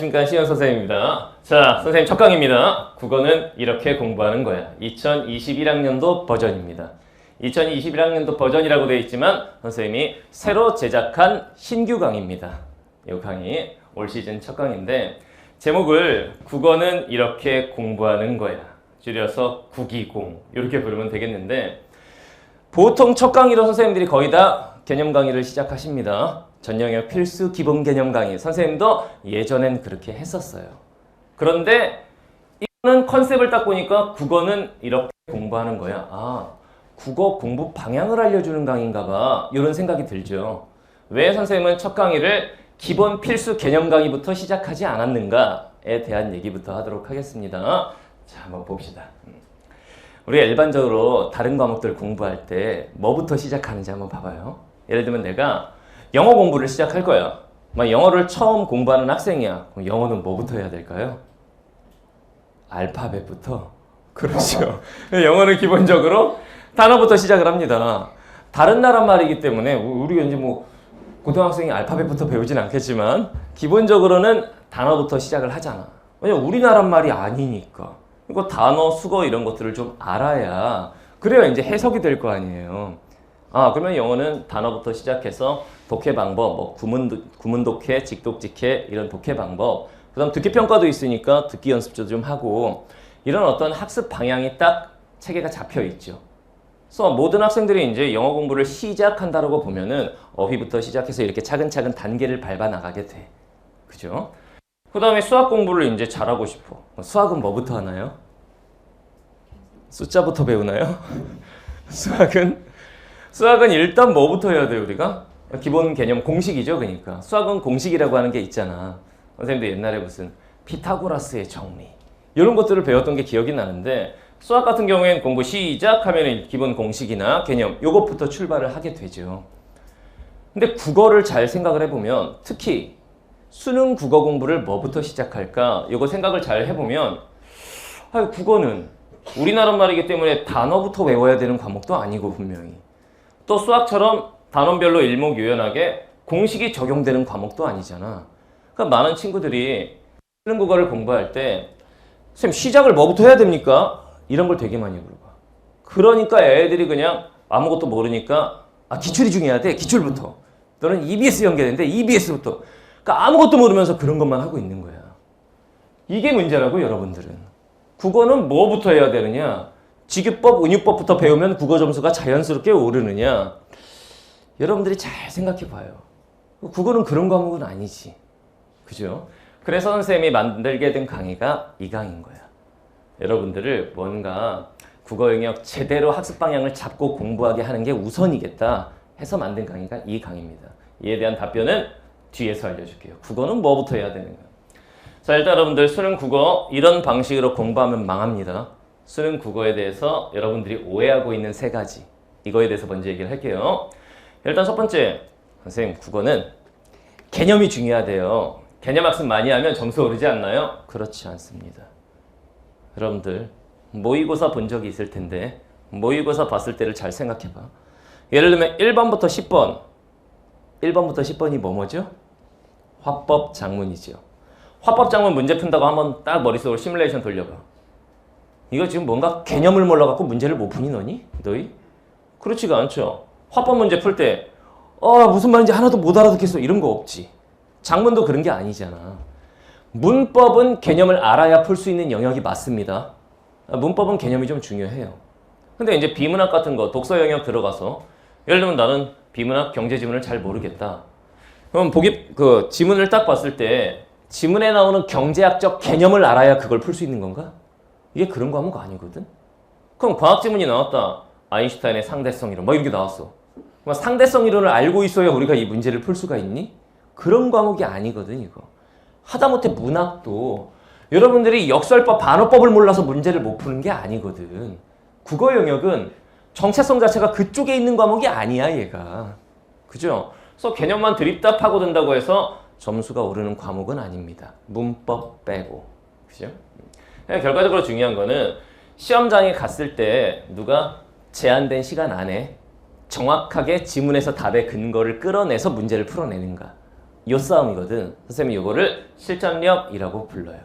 안녕하십니까 시현 선생님입니다. 자 선생님 첫 강입니다. 국어는 이렇게 공부하는 거야. 2021학년도 버전입니다. 2021학년도 버전이라고 되어 있지만 선생님이 새로 제작한 신규 강의입니다. 이 강의 올 시즌 첫 강인데 제목을 국어는 이렇게 공부하는 거야. 줄여서 국이공 이렇게 부르면 되겠는데 보통 첫 강의로 선생님들이 거의 다 개념 강의를 시작하십니다. 전 영역 필수 기본 개념 강의. 선생님도 예전엔 그렇게 했었어요. 그런데 이거는 컨셉을 딱 보니까 국어는 이렇게 공부하는 거야. 아, 국어 공부 방향을 알려주는 강의인가 봐. 이런 생각이 들죠. 왜 선생님은 첫 강의를 기본 필수 개념 강의부터 시작하지 않았는가에 대한 얘기부터 하도록 하겠습니다. 자, 한번 봅시다. 우리가 일반적으로 다른 과목들 공부할 때 뭐부터 시작하는지 한번 봐봐요. 예를 들면 내가 영어 공부를 시작할 거야. 막 영어를 처음 공부하는 학생이야. 그럼 영어는 뭐부터 해야 될까요? 알파벳부터. 그렇죠. 영어는 기본적으로 단어부터 시작을 합니다. 다른 나라 말이기 때문에 우리가 이제 뭐 고등학생이 알파벳부터 배우진 않겠지만 기본적으로는 단어부터 시작을 하잖아. 왜냐면 우리나라 말이 아니니까. 이거 단어, 수거 이런 것들을 좀 알아야 그래야 이제 해석이 될 거 아니에요. 아 그러면 영어는 단어부터 시작해서 독해 방법, 뭐 구문 구문 독해, 직독 직해 이런 독해 방법. 그다음 듣기 평가도 있으니까 듣기 연습도 좀 하고 이런 어떤 학습 방향이 딱 체계가 잡혀 있죠. 그래서 모든 학생들이 이제 영어 공부를 시작한다라고 보면은 어휘부터 시작해서 이렇게 차근차근 단계를 밟아 나가게 돼. 그죠? 그 다음에 수학 공부를 이제 잘하고 싶어. 수학은 뭐부터 하나요? 숫자부터 배우나요? 수학은 수학은 일단 뭐부터 해야 돼요 우리가? 기본 개념 공식이죠 그러니까. 수학은 공식이라고 하는 게 있잖아. 선생님도 옛날에 무슨 피타고라스의 정리. 이런 것들을 배웠던 게 기억이 나는데 수학 같은 경우에는 공부 시작하면 기본 공식이나 개념 요것부터 출발을 하게 되죠. 근데 국어를 잘 생각을 해보면 특히 수능 국어 공부를 뭐부터 시작할까? 요거 생각을 잘 해보면 아 국어는 우리나라 말이기 때문에 단어부터 외워야 되는 과목도 아니고 분명히 또 수학처럼 단원별로 일목요연하게 공식이 적용되는 과목도 아니잖아. 그러니까 많은 친구들이 수능 국어를 공부할 때 선생님 시작을 뭐부터 해야 됩니까? 이런 걸 되게 많이 물어봐. 그러니까 애들이 그냥 아무것도 모르니까 아 기출이 중요해야 돼 기출부터. 너는 EBS 연계되는데 EBS부터. 그러니까 아무것도 모르면서 그런 것만 하고 있는 거야. 이게 문제라고 여러분들은. 국어는 뭐부터 해야 되느냐? 직유법, 은유법부터 배우면 국어 점수가 자연스럽게 오르느냐? 여러분들이 잘 생각해 봐요. 국어는 그런 과목은 아니지. 그죠? 그래서 선생님이 만들게 된 강의가 이 강의인 거야. 여러분들을 뭔가 국어 영역 제대로 학습 방향을 잡고 공부하게 하는 게 우선이겠다 해서 만든 강의가 이 강의입니다. 이에 대한 답변은 뒤에서 알려줄게요. 국어는 뭐부터 해야 되는가? 자, 일단 여러분들 수능 국어 이런 방식으로 공부하면 망합니다. 수능 국어에 대해서 여러분들이 오해하고 있는 세 가지. 이거에 대해서 먼저 얘기를 할게요. 일단 첫 번째, 선생님, 국어는 개념이 중요하대요. 개념 학습 많이 하면 점수 오르지 않나요? 그렇지 않습니다. 여러분들, 모의고사 본 적이 있을 텐데, 모의고사 봤을 때를 잘 생각해 봐. 예를 들면 1번부터 10번. 1번부터 10번이 뭐뭐죠? 화법 장문이죠. 화법 장문 문제 푼다고 한번 딱 머릿속으로 시뮬레이션 돌려봐. 이거 지금 뭔가 개념을 몰라갖고 문제를 못 푸니 너니? 너희? 그렇지가 않죠. 화법 문제 풀 때, 어, 무슨 말인지 하나도 못 알아듣겠어. 이런 거 없지. 장문도 그런 게 아니잖아. 문법은 개념을 알아야 풀 수 있는 영역이 맞습니다. 문법은 개념이 좀 중요해요. 근데 이제 비문학 같은 거, 독서 영역 들어가서, 예를 들면 나는 비문학 경제 지문을 잘 모르겠다. 그럼 보기, 그 지문을 딱 봤을 때, 지문에 나오는 경제학적 개념을 알아야 그걸 풀 수 있는 건가? 이게 그런 과목 아니거든? 그럼 과학 지문이 나왔다. 아인슈타인의 상대성 이론, 뭐 이런 게 나왔어. 그럼 상대성 이론을 알고 있어야 우리가 이 문제를 풀 수가 있니? 그런 과목이 아니거든, 이거. 하다못해 문학도 여러분들이 역설법, 반어법을 몰라서 문제를 못 푸는 게 아니거든. 국어 영역은 정체성 자체가 그쪽에 있는 과목이 아니야, 얘가. 그죠? 그래서 개념만 드립다 파고든다고 해서 점수가 오르는 과목은 아닙니다. 문법 빼고. 그죠? 결과적으로 중요한 거는 시험장에 갔을 때 누가 제한된 시간 안에 정확하게 지문에서 답의 근거를 끌어내서 문제를 풀어내는가. 요 싸움이거든. 선생님이 이거를 실전력이라고 불러요.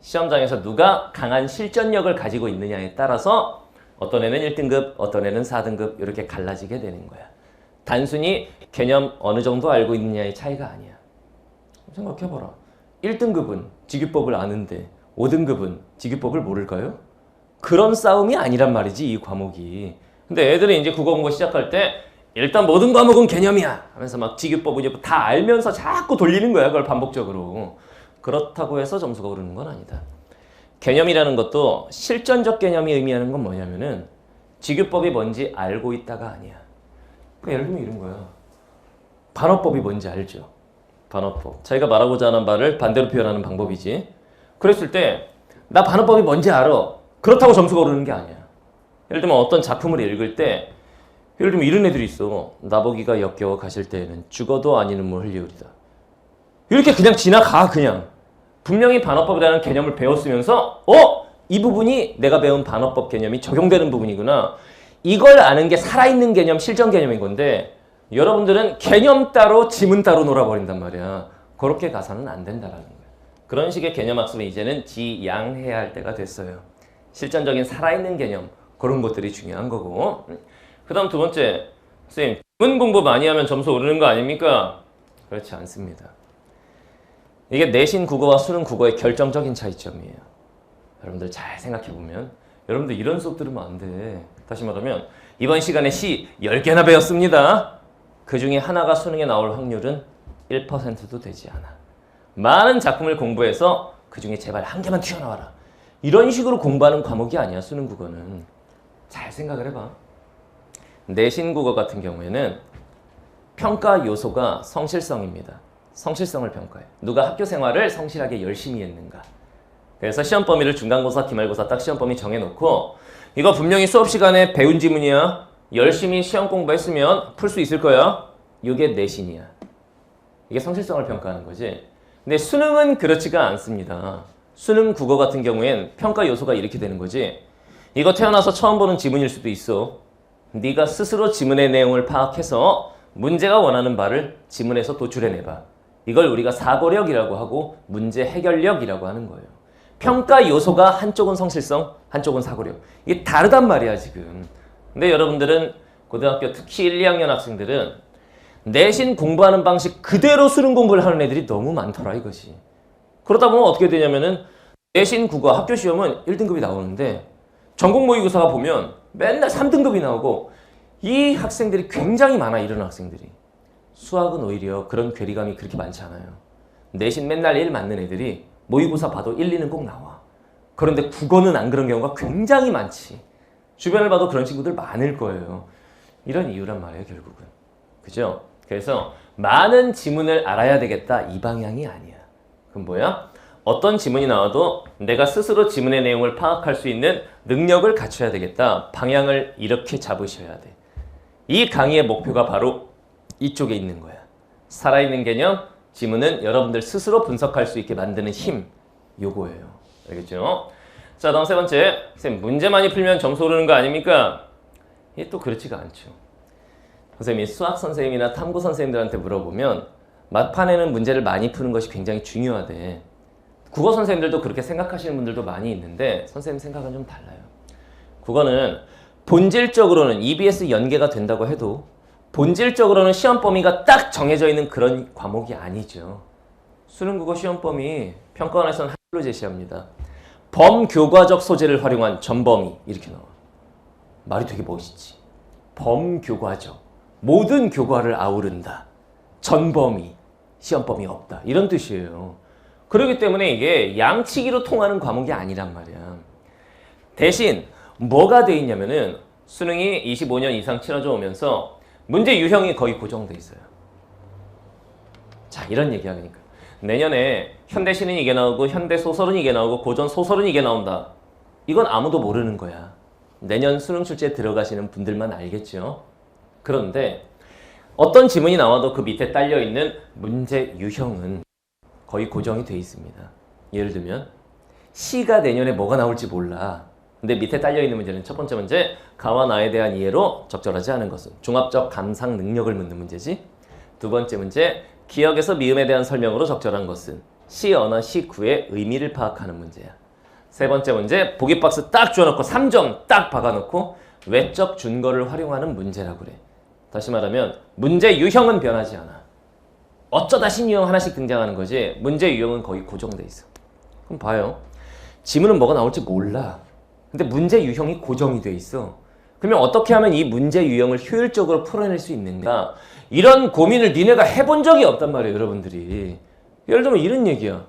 시험장에서 누가 강한 실전력을 가지고 있느냐에 따라서 어떤 애는 1등급, 어떤 애는 4등급 이렇게 갈라지게 되는 거야. 단순히 개념 어느 정도 알고 있느냐의 차이가 아니야. 생각해봐라. 1등급은 직유법을 아는데 5등급은 직유법을 모를까요? 그런 싸움이 아니란 말이지 이 과목이. 근데 애들이 이제 국어 공부 시작할 때 일단 모든 과목은 개념이야 하면서 막 직유법은 이제 다 알면서 자꾸 돌리는 거야 그걸 반복적으로. 그렇다고 해서 점수가 오르는 건 아니다. 개념이라는 것도 실전적 개념이 의미하는 건 뭐냐면은 직유법이 뭔지 알고 있다가 아니야. 그러니까 예를 들면 이런 거야. 반어법이 뭔지 알죠? 반어법. 자기가 말하고자 하는 말을 반대로 표현하는 방법이지. 그랬을 때 나 반어법이 뭔지 알아. 그렇다고 점수가 오르는 게 아니야. 예를 들면 어떤 작품을 읽을 때 예를 들면 이런 애들이 있어. 나보기가 역겨워 가실 때에는 죽어도 아니는 물 흘리우리다. 이렇게 그냥 지나가 그냥. 분명히 반어법이라는 개념을 배웠으면서 어? 이 부분이 내가 배운 반어법 개념이 적용되는 부분이구나. 이걸 아는 게 살아있는 개념, 실전 개념인 건데 여러분들은 개념 따로 지문 따로 놀아버린단 말이야. 그렇게 가서는 안 된다라는. 그런 식의 개념 학습은 이제는 지양해야 할 때가 됐어요. 실전적인 살아있는 개념 그런 것들이 중요한 거고. 그 다음 두 번째, 선생님 지문 공부 많이 하면 점수 오르는 거 아닙니까? 그렇지 않습니다. 이게 내신 국어와 수능 국어의 결정적인 차이점이에요. 여러분들 잘 생각해 보면 여러분들 이런 수업 들으면 안 돼. 다시 말하면 이번 시간에 시 10개나 배웠습니다. 그 중에 하나가 수능에 나올 확률은 1%도 되지 않아. 많은 작품을 공부해서 그 중에 제발 한 개만 튀어나와라. 이런 식으로 공부하는 과목이 아니야, 수능 국어는. 잘 생각을 해봐. 내신 국어 같은 경우에는 평가 요소가 성실성입니다. 성실성을 평가해. 누가 학교 생활을 성실하게 열심히 했는가. 그래서 시험 범위를 중간고사, 기말고사 딱 시험 범위 정해놓고 이거 분명히 수업 시간에 배운 지문이야. 열심히 시험 공부했으면 풀 수 있을 거야. 이게 내신이야. 이게 성실성을 평가하는 거지. 근데 수능은 그렇지가 않습니다. 수능 국어 같은 경우엔 평가 요소가 이렇게 되는 거지. 이거 태어나서 처음 보는 지문일 수도 있어. 네가 스스로 지문의 내용을 파악해서 문제가 원하는 바를 지문에서 도출해내봐. 이걸 우리가 사고력이라고 하고 문제 해결력이라고 하는 거예요. 평가 요소가 한쪽은 성실성, 한쪽은 사고력. 이게 다르단 말이야, 지금. 근데 여러분들은 고등학교 특히 1, 2학년 학생들은 내신 공부하는 방식 그대로 수능 공부를 하는 애들이 너무 많더라, 이것이. 그러다 보면 어떻게 되냐면은 내신 국어 학교 시험은 1등급이 나오는데 전국 모의고사가 보면 맨날 3등급이 나오고 이 학생들이 굉장히 많아, 이런 학생들이. 수학은 오히려 그런 괴리감이 그렇게 많지 않아요. 내신 맨날 1 맞는 애들이 모의고사 봐도 1, 2는 꼭 나와. 그런데 국어는 안 그런 경우가 굉장히 많지. 주변을 봐도 그런 친구들 많을 거예요. 이런 이유란 말이에요, 결국은. 그죠? 그래서 많은 지문을 알아야 되겠다. 이 방향이 아니야. 그럼 뭐야? 어떤 지문이 나와도 내가 스스로 지문의 내용을 파악할 수 있는 능력을 갖춰야 되겠다. 방향을 이렇게 잡으셔야 돼. 이 강의의 목표가 바로 이쪽에 있는 거야. 살아있는 개념, 지문은 여러분들 스스로 분석할 수 있게 만드는 힘. 요거예요. 알겠죠? 자, 다음 세 번째. 선생님, 문제 많이 풀면 점수 오르는 거 아닙니까? 이게 또 그렇지가 않죠. 선생님이 수학 선생님이나 탐구 선생님들한테 물어보면 막판에는 문제를 많이 푸는 것이 굉장히 중요하대. 국어 선생님들도 그렇게 생각하시는 분들도 많이 있는데 선생님 생각은 좀 달라요. 국어는 본질적으로는 EBS 연계가 된다고 해도 본질적으로는 시험 범위가 딱 정해져 있는 그런 과목이 아니죠. 수능 국어 시험 범위 평가원에서는 한글로 제시합니다. 범교과적 소재를 활용한 전범위 이렇게 나와. 말이 되게 멋있지. 범교과적 모든 교과를 아우른다. 전범위 시험 범위 없다. 이런 뜻이에요. 그렇기 때문에 이게 양치기로 통하는 과목이 아니란 말이야. 대신 뭐가 돼 있냐면은 수능이 25년 이상 치러져 오면서 문제 유형이 거의 고정돼 있어요. 자, 이런 얘기야 그러니까. 내년에 현대 시는 이게 나오고 현대 소설은 이게 나오고 고전 소설은 이게 나온다. 이건 아무도 모르는 거야. 내년 수능 출제에 들어가시는 분들만 알겠죠. 그런데 어떤 지문이 나와도 그 밑에 딸려 있는 문제 유형은 거의 고정이 돼 있습니다. 예를 들면 시가 내년에 뭐가 나올지 몰라. 근데 밑에 딸려 있는 문제는 첫 번째 문제 가와 나에 대한 이해로 적절하지 않은 것은 종합적 감상 능력을 묻는 문제지. 두 번째 문제 기억에서 미음에 대한 설명으로 적절한 것은 시 언어 시9의 의미를 파악하는 문제야. 세 번째 문제 보기 박스 딱 주워놓고 3점 딱 박아놓고 외적 준거를 활용하는 문제라고 그래. 다시 말하면 문제 유형은 변하지 않아. 어쩌다 신유형 하나씩 등장하는 거지 문제 유형은 거의 고정돼 있어. 그럼 봐요. 지문은 뭐가 나올지 몰라. 근데 문제 유형이 고정이 돼 있어. 그러면 어떻게 하면 이 문제 유형을 효율적으로 풀어낼 수 있는가? 이런 고민을 니네가 해본 적이 없단 말이에요, 여러분들이. 예를 들면 이런 얘기야.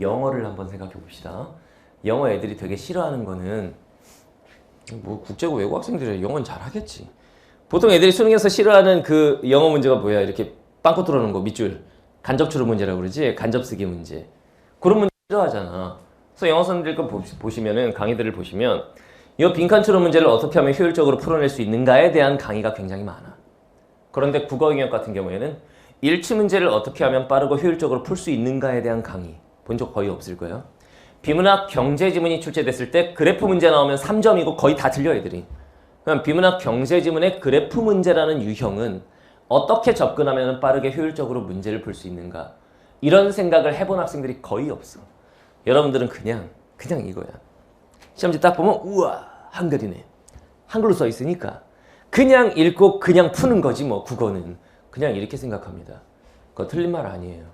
영어를 한번 생각해 봅시다. 영어 애들이 되게 싫어하는 거는 뭐 국제고 외국 학생들이 영어는 잘하겠지. 보통 애들이 수능에서 싫어하는 그 영어 문제가 뭐야? 이렇게 빵꾸 뚫어놓은 거 밑줄 간접 추론 문제라고 그러지? 간접 쓰기 문제. 그런 문제 싫어하잖아. 그래서 영어 선생님들 거 보- 보시면은 강의들을 보시면 이 빈칸 추론 문제를 어떻게 하면 효율적으로 풀어낼 수 있는가에 대한 강의가 굉장히 많아. 그런데 국어 영역 같은 경우에는 일치 문제를 어떻게 하면 빠르고 효율적으로 풀 수 있는가에 대한 강의 본 적 거의 없을 거예요. 비문학 경제 지문이 출제됐을 때 그래프 문제 나오면 3점이고 거의 다 틀려 애들이. 그럼 비문학 경제 지문의 그래프 문제라는 유형은 어떻게 접근하면 빠르게 효율적으로 문제를 풀 수 있는가 이런 생각을 해본 학생들이 거의 없어. 여러분들은 그냥 그냥 이거야. 시험지 딱 보면 우와 한글이네. 한글로 써 있으니까 그냥 읽고 그냥 푸는 거지 뭐 국어는 그냥 이렇게 생각합니다. 그거 틀린 말 아니에요.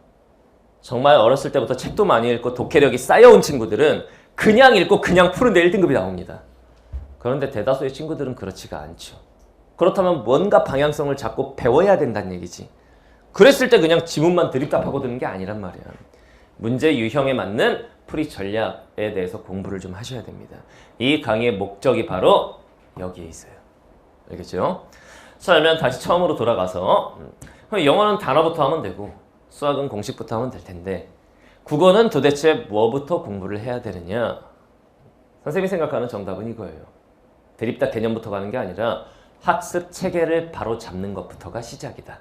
정말 어렸을 때부터 책도 많이 읽고 독해력이 쌓여온 친구들은 그냥 읽고 그냥 푸는데 1등급이 나옵니다. 그런데 대다수의 친구들은 그렇지가 않죠. 그렇다면 뭔가 방향성을 잡고 배워야 된다는 얘기지. 그랬을 때 그냥 지문만 드립답하고 드는 게 아니란 말이야. 문제 유형에 맞는 풀이 전략에 대해서 공부를 좀 하셔야 됩니다. 이 강의의 목적이 바로 여기에 있어요. 알겠죠? 자, 그러면 다시 처음으로 돌아가서 음, 영어는 단어부터 하면 되고 수학은 공식부터 하면 될 텐데 국어는 도대체 뭐부터 공부를 해야 되느냐? 선생님이 생각하는 정답은 이거예요. 대립다 개념부터 가는 게 아니라 학습 체계를 바로 잡는 것부터가 시작이다.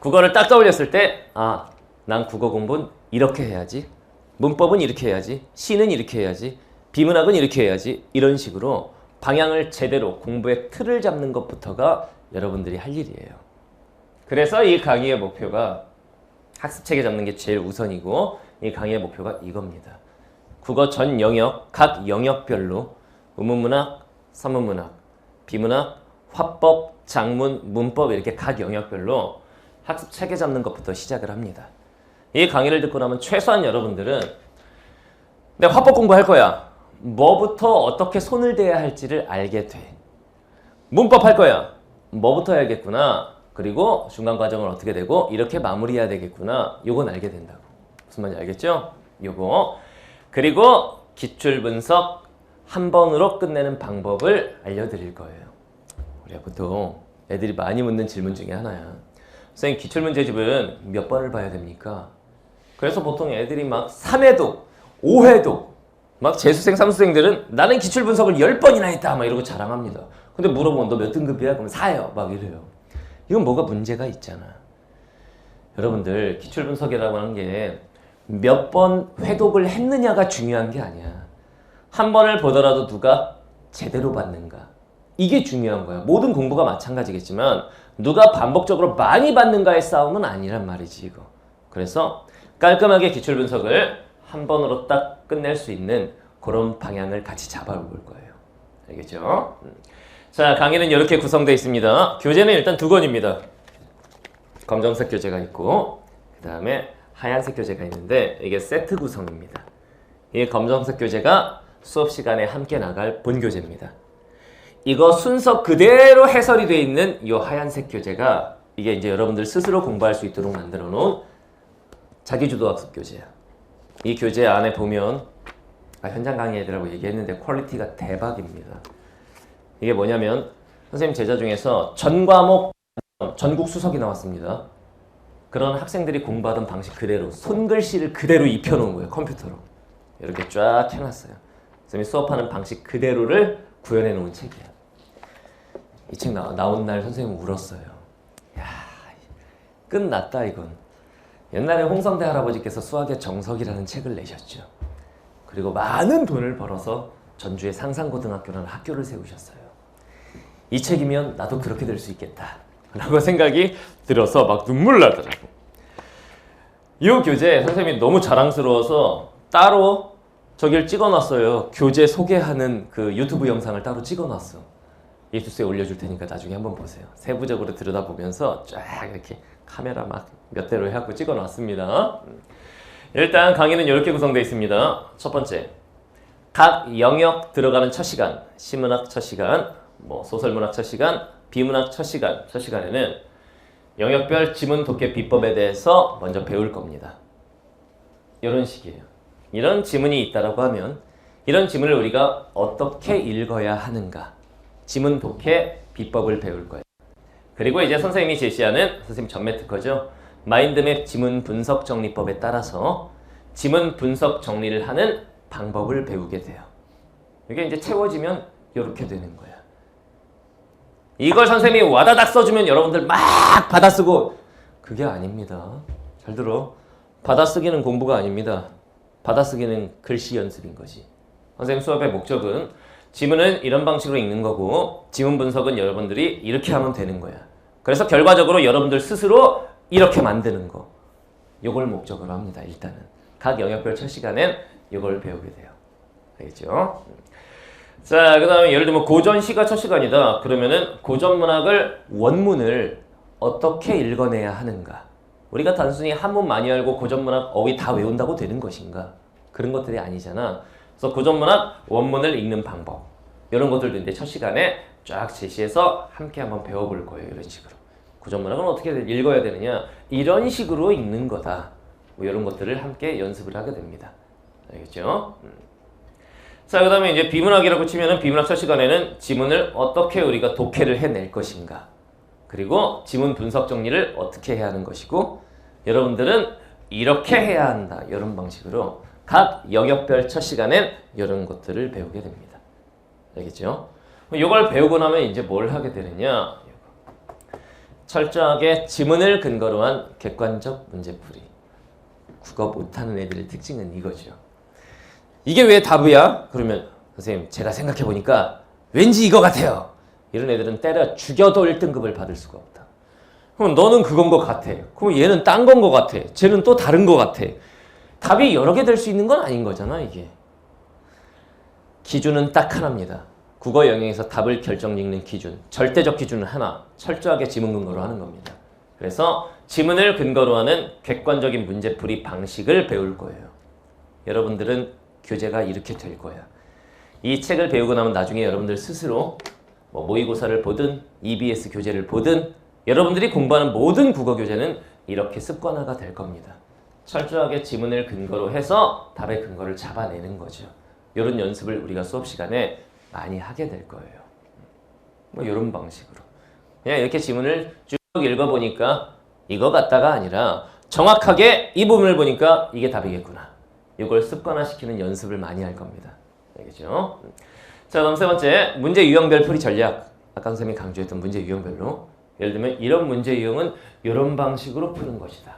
국어를 딱 떠올렸을 때, 아, 난 국어 공부는 이렇게 해야지. 문법은 이렇게 해야지. 시는 이렇게 해야지. 비문학은 이렇게 해야지. 이런 식으로 방향을 제대로 공부의 틀을 잡는 것부터가 여러분들이 할 일이에요. 그래서 이 강의의 목표가 학습 체계 잡는 게 제일 우선이고 이 강의의 목표가 이겁니다. 국어 전 영역 각 영역별로 의문문학, 서문문학, 비문학, 화법, 장문, 문법 이렇게 각 영역별로 학습 체계 잡는 것부터 시작을 합니다. 이 강의를 듣고 나면 최소한 여러분들은 내가 화법 공부할 거야. 뭐부터 어떻게 손을 대야 할지를 알게 돼. 문법 할 거야. 뭐부터 해야겠구나. 그리고 중간 과정은 어떻게 되고 이렇게 마무리해야 되겠구나. 요건 알게 된다고. 무슨 말인지 알겠죠? 요거. 그리고 기출 분석 한 번으로 끝내는 방법을 알려드릴 거예요. 우리가 보통 애들이 많이 묻는 질문 중에 하나야. 선생님 기출 문제집은 몇 번을 봐야 됩니까? 그래서 보통 애들이 막 3회도 5회도 막 재수생 삼수생들은 나는 기출 분석을 10번이나 했다 막 이러고 자랑합니다. 근데 물어보면 너 몇 등급이야? 그러면 4요. 막 이래요. 이건 뭐가 문제가 있잖아. 여러분들 기출 분석이라고 하는 게 몇 번 회독을 했느냐가 중요한 게 아니야. 한 번을 보더라도 누가 제대로 받는가. 이게 중요한 거야. 모든 공부가 마찬가지겠지만 누가 반복적으로 많이 받는가의 싸움은 아니란 말이지 이거. 그래서 깔끔하게 기출 분석을 한 번으로 딱 끝낼 수 있는 그런 방향을 같이 잡아볼 거예요. 알겠죠? 음. 자, 강의는 이렇게 구성되어 있습니다. 교재는 일단 두 권입니다. 검정색 교재가 있고 그 다음에 하얀색 교재가 있는데 이게 세트 구성입니다. 이 검정색 교재가 수업 시간에 함께 나갈 본 교재입니다. 이거 순서 그대로 해설이 되어 있는 이 하얀색 교재가 이게 이제 여러분들 스스로 공부할 수 있도록 만들어 놓은 자기주도학습 교재야. 이 교재 안에 보면 아, 현장 강의 애들하고 얘기했는데 퀄리티가 대박입니다. 이게 뭐냐면 선생님 제자 중에서 전 과목 전국 수석이 나왔습니다. 그런 학생들이 공부하던 방식 그대로 손글씨를 그대로 입혀놓은 거예요 컴퓨터로 이렇게 쫙 해놨어요. 선생님이 수업하는 방식 그대로를 구현해 놓은 책이야. 이 책 나온 날 선생님 울었어요. 야 끝났다 이건. 옛날에 홍성대 할아버지께서 수학의 정석이라는 책을 내셨죠. 그리고 많은 돈을 벌어서 전주의 상상고등학교라는 학교를 세우셨어요. 이 책이면 나도 그렇게 될 수 있겠다. 라고 생각이 들어서 막 눈물 나더라고. 이 교재 선생님이 너무 자랑스러워서 따로 저길 찍어놨어요. 교재 소개하는 그 유튜브 영상을 따로 찍어놨어. 예수스에 올려줄 테니까 나중에 한번 보세요. 세부적으로 들여다보면서 쫙 이렇게 카메라 막 몇 대로 해갖고 찍어놨습니다. 일단 강의는 이렇게 구성되어 있습니다. 첫 번째, 각 영역 들어가는 첫 시간, 시문학 첫 시간, 뭐 소설문학 첫 시간, 비문학 첫 시간, 첫 시간에는 영역별 지문 독해 비법에 대해서 먼저 배울 겁니다. 이런 식이에요. 이런 지문이 있다라고 하면 이런 지문을 우리가 어떻게 읽어야 하는가, 지문 독해 비법을 배울 거예요. 그리고 이제 선생님이 제시하는 선생님 전매 특허죠. 마인드맵 지문 분석 정리법에 따라서 지문 분석 정리를 하는 방법을 배우게 돼요. 이게 이제 채워지면 이렇게 되는 거야. 이걸 선생님이 와다닥 써주면 여러분들 막 받아쓰고 그게 아닙니다. 잘 들어. 받아쓰기는 공부가 아닙니다. 받아쓰기는 글씨 연습인 거지. 선생님 수업의 목적은 지문은 이런 방식으로 읽는 거고 지문 분석은 여러분들이 이렇게 하면 되는 거야. 그래서 결과적으로 여러분들 스스로 이렇게 만드는 거. 요걸 목적으로 합니다. 일단은 각 영역별 첫 시간엔 요걸 배우게 돼요. 알겠죠? 자, 그 다음에 예를 들면 고전 시가 첫 시간이다. 그러면은 고전 문학을 원문을 어떻게 읽어내야 하는가? 우리가 단순히 한문 많이 알고 고전 문학 어휘 다 외운다고 되는 것인가? 그런 것들이 아니잖아. 그래서 고전 문학 원문을 읽는 방법 이런 것들도 이제 첫 시간에 쫙 제시해서 함께 한번 배워볼 거예요. 이런 식으로. 고전 문학은 어떻게 읽어야 되느냐? 이런 식으로 읽는 거다. 뭐 이런 것들을 함께 연습을 하게 됩니다. 알겠죠? 음. 자, 그 다음에 이제 비문학이라고 치면은 비문학 첫 시간에는 지문을 어떻게 우리가 독해를 해낼 것인가. 그리고 지문 분석 정리를 어떻게 해야 하는 것이고, 여러분들은 이렇게 해야 한다. 이런 방식으로 각 영역별 첫 시간엔 이런 것들을 배우게 됩니다. 알겠죠? 이걸 배우고 나면 이제 뭘 하게 되느냐. 철저하게 지문을 근거로 한 객관적 문제풀이. 국어 못하는 애들의 특징은 이거죠. 이게 왜 답이야? 그러면 선생님 제가 생각해 보니까 왠지 이거 같아요. 이런 애들은 때려 죽여도 1등급을 받을 수가 없다. 그럼 너는 그건 것 같아. 그럼 얘는 딴 건 것 같아. 쟤는 또 다른 것 같아. 답이 여러 개 될 수 있는 건 아닌 거잖아 이게. 기준은 딱 하나입니다. 국어 영역에서 답을 결정 짓는 기준, 절대적 기준은 하나, 철저하게 지문 근거로 하는 겁니다. 그래서 지문을 근거로 하는 객관적인 문제풀이 방식을 배울 거예요. 여러분들은 교재가 이렇게 될 거야. 이 책을 배우고 나면 나중에 여러분들 스스로 뭐 모의고사를 보든 EBS 교재를 보든 여러분들이 공부하는 모든 국어 교재는 이렇게 습관화가 될 겁니다. 철저하게 지문을 근거로 해서 답의 근거를 잡아내는 거죠. 이런 연습을 우리가 수업 시간에 많이 하게 될 거예요. 뭐 이런 방식으로 그냥 이렇게 지문을 쭉 읽어보니까 이거 같다가 아니라 정확하게 이 부분을 보니까 이게 답이겠구나. 이걸 습관화시키는 연습을 많이 할 겁니다. 알겠죠? 자, 그럼 세 번째 문제 유형별 풀이 전략. 아까 선생님이 강조했던 문제 유형별로 예를 들면 이런 문제 유형은 이런 방식으로 푸는 것이다.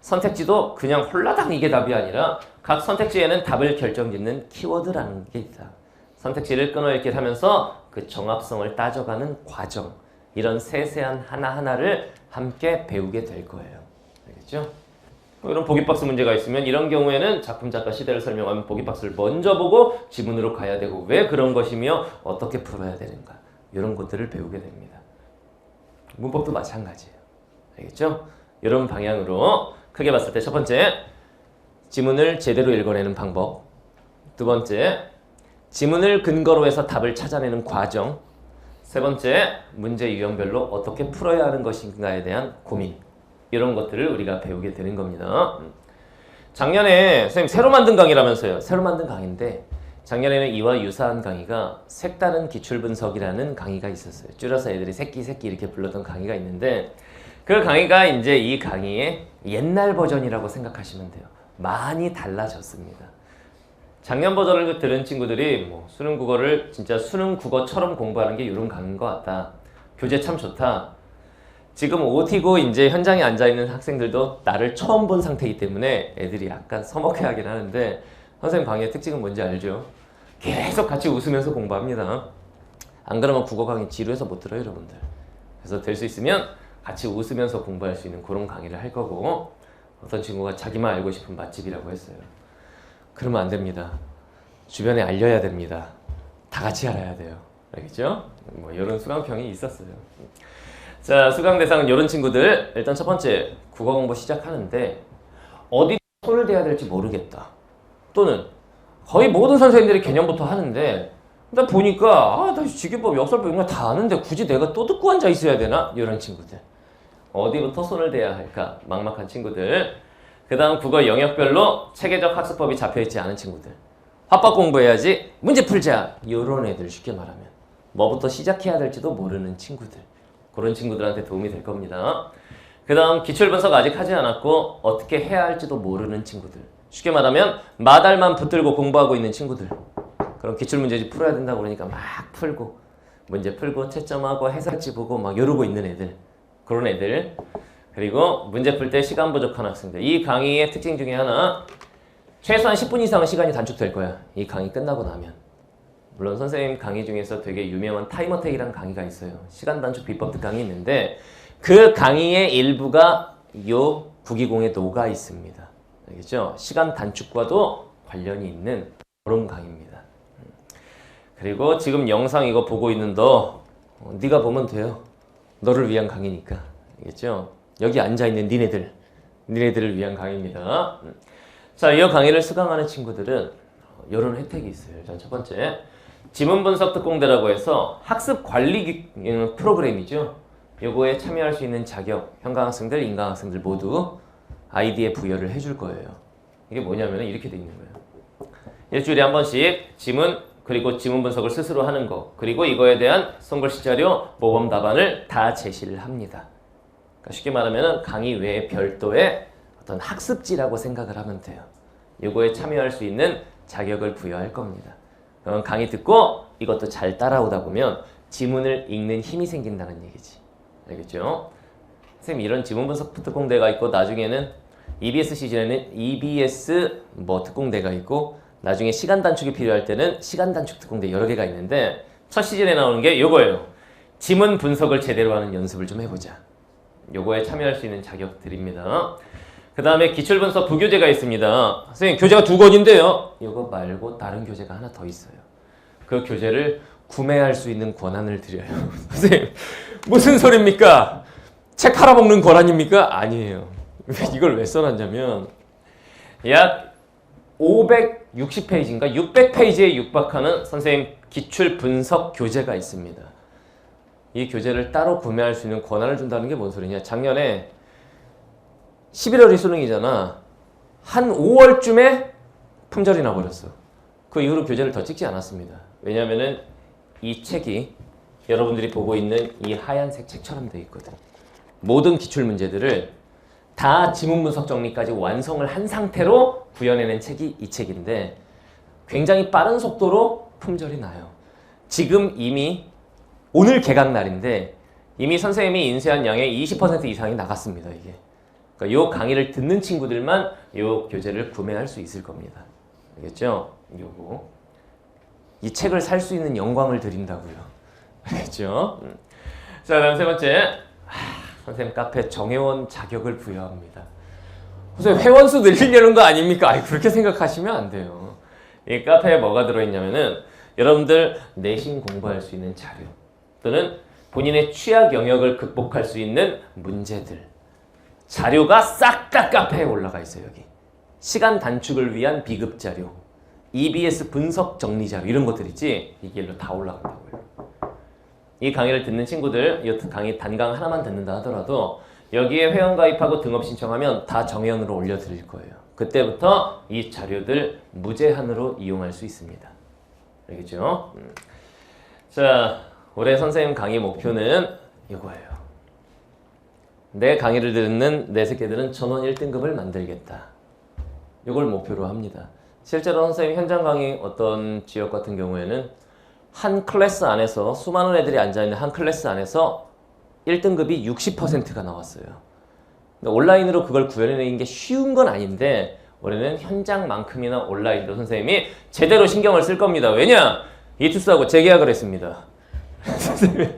선택지도 그냥 홀라당 이게 답이 아니라 각 선택지에는 답을 결정짓는 키워드라는 게 있다. 선택지를 끊어읽기 하면서 그 정합성을 따져가는 과정 이런 세세한 하나하나를 함께 배우게 될 거예요. 알겠죠? 뭐 이런 보기박스 문제가 있으면 이런 경우에는 작품 작가 시대를 설명하면 보기박스를 먼저 보고 지문으로 가야 되고 왜 그런 것이며 어떻게 풀어야 되는가 이런 것들을 배우게 됩니다. 문법도 마찬가지예요. 알겠죠? 이런 방향으로 크게 봤을 때 첫 번째 지문을 제대로 읽어내는 방법 두 번째 지문을 근거로 해서 답을 찾아내는 과정 세 번째 문제 유형별로 어떻게 풀어야 하는 것인가에 대한 고민 이런 것들을 우리가 배우게 되는 겁니다. 작년에 선생님 새로 만든 강의라면서요. 새로 만든 강의인데 작년에는 이와 유사한 강의가 색다른 기출 분석이라는 강의가 있었어요. 줄여서 애들이 새끼 새끼 이렇게 불렀던 강의가 있는데 그 강의가 이제 이 강의의 옛날 버전이라고 생각하시면 돼요. 많이 달라졌습니다. 작년 버전을 들은 친구들이 뭐 수능 국어를 진짜 수능 국어처럼 공부하는 게 이런 강의인 것 같다. 교재 참 좋다. 지금 OT고 이제 현장에 앉아 있는 학생들도 나를 처음 본 상태이기 때문에 애들이 약간 서먹해하긴 하는데 선생님 강의의 특징은 뭔지 알죠? 계속 같이 웃으면서 공부합니다. 안 그러면 국어 강의 지루해서 못 들어요, 여러분들. 그래서 될 수 있으면 같이 웃으면서 공부할 수 있는 그런 강의를 할 거고 어떤 친구가 자기만 알고 싶은 맛집이라고 했어요. 그러면 안 됩니다. 주변에 알려야 됩니다. 다 같이 알아야 돼요. 알겠죠? 뭐 이런 수강평이 있었어요. 자, 수강 대상은 이런 친구들. 일단 첫 번째 국어 공부 시작하는데 어디 손을 대야 될지 모르겠다. 또는 거의 모든 선생님들이 개념부터 하는데 나 보니까 아, 나 지기법, 역설법 이런 거 다 아는데 굳이 내가 또 듣고 앉아 있어야 되나? 이런 친구들. 어디부터 손을 대야 할까? 막막한 친구들. 그 다음 국어 영역별로 체계적 학습법이 잡혀있지 않은 친구들. 화법 공부해야지 문제 풀자. 이런 애들 쉽게 말하면. 뭐부터 시작해야 될지도 모르는 친구들. 그런 친구들한테 도움이 될 겁니다. 그 다음 기출 분석 아직 하지 않았고 어떻게 해야 할지도 모르는 친구들. 쉽게 말하면 마달만 붙들고 공부하고 있는 친구들. 그럼 기출 문제집 풀어야 된다고 그러니까 막 풀고 문제 풀고 채점하고 해설지 보고 막 이러고 있는 애들. 그런 애들. 그리고 문제 풀 때 시간 부족한 학생들. 이 강의의 특징 중에 하나 최소한 10분 이상은 시간이 단축될 거야. 이 강의 끝나고 나면. 물론 선생님 강의 중에서 되게 유명한 타임어택이라는 강의가 있어요. 시간 단축 비법 특강이 있는데 그 강의의 일부가 요 구기공에 녹아 있습니다. 알겠죠? 시간 단축과도 관련이 있는 그런 강의입니다. 음. 그리고 지금 영상 이거 보고 있는 너 어, 네가 보면 돼요. 너를 위한 강의니까. 알겠죠? 여기 앉아 있는 니네들, 니네들을 위한 강의입니다. 음. 자, 이 강의를 수강하는 친구들은 이런 혜택이 있어요. 일단 첫 번째, 지문 분석 특공대라고 해서 학습 관리 기- 음, 프로그램이죠. 요거에 참여할 수 있는 자격, 현강 학생들, 인강 학생들 모두 아이디에 부여를 해줄 거예요. 이게 뭐냐면 이렇게 돼 있는 거예요. 일주일에 한 번씩 지문 그리고 지문 분석을 스스로 하는 거 그리고 이거에 대한 손글씨 자료, 모범 답안을 다 제시를 합니다. 그러니까 쉽게 말하면 강의 외에 별도의 어떤 학습지라고 생각을 하면 돼요. 요거에 참여할 수 있는 자격을 부여할 겁니다. 그럼 강의 듣고 이것도 잘 따라오다 보면 지문을 읽는 힘이 생긴다는 얘기지. 알겠죠? 선생님 이런 지문 분석 특공대가 있고 나중에는 EBS 시즌에는 EBS 뭐 특공대가 있고 나중에 시간 단축이 필요할 때는 시간 단축 특공대 여러 개가 있는데 첫 시즌에 나오는 게 요거예요. 지문 분석을 제대로 하는 연습을 좀 해보자. 요거에 참여할 수 있는 자격들입니다. 그 다음에 기출분석 부교재가 있습니다. 선생님 교재가 두 권인데요. 요거 말고 다른 교재가 하나 더 있어요. 그 교재를 구매할 수 있는 권한을 드려요. 선생님 무슨 소리입니까? 책 팔아먹는 권한입니까? 아니에요. 이걸 왜 써놨냐면 약 560페이지인가 600페이지에 육박하는 선생님 기출 분석 교재가 있습니다. 이 교재를 따로 구매할 수 있는 권한을 준다는 게 뭔 소리냐? 작년에 11월이 수능이잖아. 한 5월쯤에 품절이 나버렸어. 그 이후로 교재를 더 찍지 않았습니다. 왜냐하면은 이 책이 여러분들이 보고 있는 이 하얀색 책처럼 돼 있거든. 모든 기출 문제들을 다 지문 분석 정리까지 완성을 한 상태로 구현해낸 책이 이 책인데 굉장히 빠른 속도로 품절이 나요. 지금 이미 오늘 개강 날인데 이미 선생님이 인쇄한 양의 20% 이상이 나갔습니다. 이게. 그러니까 요 강의를 듣는 친구들만 요 교재를 구매할 수 있을 겁니다. 알겠죠? 요거 이 책을 살 수 있는 영광을 드린다고요. 알겠죠? 음. 자, 다음 세 번째. 하, 선생님 카페 정회원 자격을 부여합니다. 선생님 회원수 늘리려는 거 아닙니까? 아니, 그렇게 생각하시면 안 돼요. 이 카페에 뭐가 들어있냐면은 여러분들 내신 공부할 수 있는 자료 또는 본인의 취약 영역을 극복할 수 있는 문제들 자료가 싹 다 카페에 올라가 있어요 여기 시간 단축을 위한 비급 자료 EBS 분석 정리 자료 이런 것들 있지 이게 일로 다 올라간다고요 이 강의를 듣는 친구들 이 강의 단강 하나만 듣는다 하더라도 여기에 회원 가입하고 등업 신청하면 다 정회원으로 올려드릴 거예요 그때부터 이 자료들 무제한으로 이용할 수 있습니다 알겠죠? 음. 자 올해 선생님 강의 목표는 이거예요 내 강의를 듣는 내 새끼들은 전원 1등급을 만들겠다. 이걸 목표로 합니다. 실제로 선생님 현장 강의 어떤 지역 같은 경우에는 한 클래스 안에서 수많은 애들이 앉아있는 한 클래스 안에서 1등급이 60%가 나왔어요. 근데 온라인으로 그걸 구현해내는 게 쉬운 건 아닌데 올해는 현장만큼이나 온라인으로 선생님이 제대로 신경을 쓸 겁니다. 왜냐? 이투스하고 재계약을 했습니다. 선생님이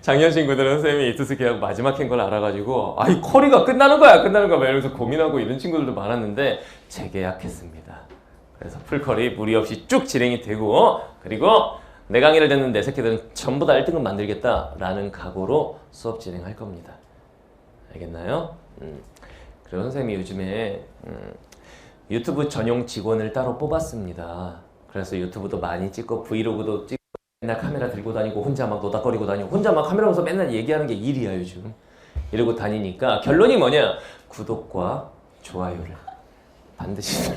작년 친구들은 선생님이 이투스 계약 마지막 한 걸 알아가지고 아이 커리가 끝나는 거야 끝나는 거야 막 이러면서 고민하고 이런 친구들도 많았는데 재계약했습니다. 그래서 풀커리 무리 없이 쭉 진행이 되고 그리고 내 강의를 듣는 내 새끼들은 전부 다 1등급 만들겠다라는 각오로 수업 진행할 겁니다. 알겠나요? 음. 그리고 선생님이 요즘에 음, 유튜브 전용 직원을 따로 뽑았습니다. 그래서 유튜브도 많이 찍고 브이로그도 찍고 맨날 카메라 들고 다니고 혼자 막 노닥거리고 다니고 혼자 막 카메라 보면서 맨날 얘기하는 게 일이야 요즘. 이러고 다니니까 결론이 뭐냐? 구독과 좋아요를 반드시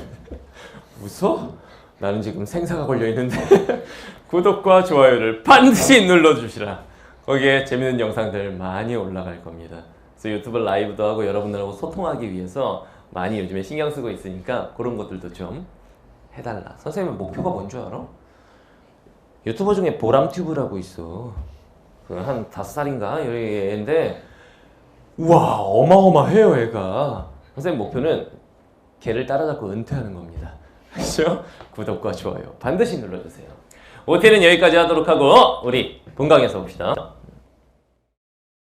웃어? 나는 지금 생사가 걸려 있는데 구독과 좋아요를 반드시 눌러주시라. 거기에 재밌는 영상들 많이 올라갈 겁니다. 그래서 유튜브 라이브도 하고 여러분들하고 소통하기 위해서 많이 요즘에 신경 쓰고 있으니까 그런 것들도 좀 해달라. 선생님 목표가 뭔 줄 알아? 유튜버 중에 보람튜브라고 있어. 그한 다섯 살인가 얘인데 우와 어마어마해요 얘가. 선생님 목표는 걔를 따라잡고 은퇴하는 겁니다. 그렇죠? 구독과 좋아요 반드시 눌러주세요. 오태는 여기까지 하도록 하고 우리 본강에서 봅시다.